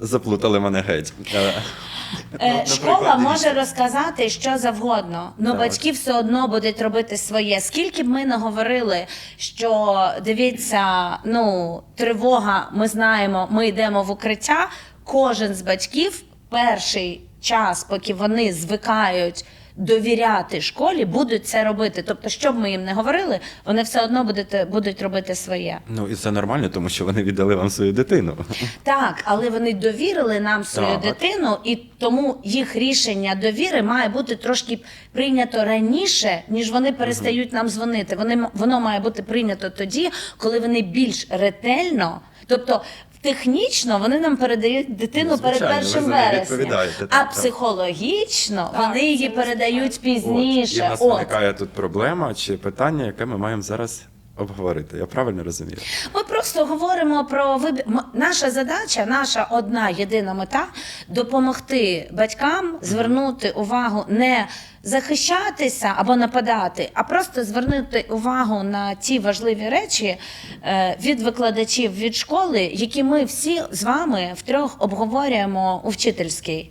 заплутали мене геть. Е, Е, ну, Школа може розказати що завгодно, але батьки все одно будуть робити своє. Скільки б ми не говорили, що дивіться, ну тривога, ми знаємо, ми йдемо в укриття. Кожен з батьків перший час, поки вони звикають. Довіряти школі будуть це робити. Тобто, що б ми їм не говорили, вони все одно будуть, будуть робити своє. Ну і це нормально, тому що вони віддали вам свою дитину. Так, але вони довірили нам свою Так. дитину, і тому їх рішення довіри має бути трошки прийнято раніше, ніж вони перестають нам дзвонити. Вони воно має бути прийнято тоді, коли вони більш ретельно, тобто. Технічно вони нам передають дитину Ну, перед звичайно, першим вересня, а психологічно Так, вони її передають передають От. І в пізніше. нас От. виникає тут проблема чи питання, яке ми маємо зараз обговорити. Я правильно розумію? Ми просто говоримо про вибір. Наша задача, наша одна єдина мета допомогти батькам звернути увагу не захищатися або нападати, а просто звернути увагу на ті важливі речі е, від викладачів від школи, які ми всі з вами втрьох обговорюємо у вчительській.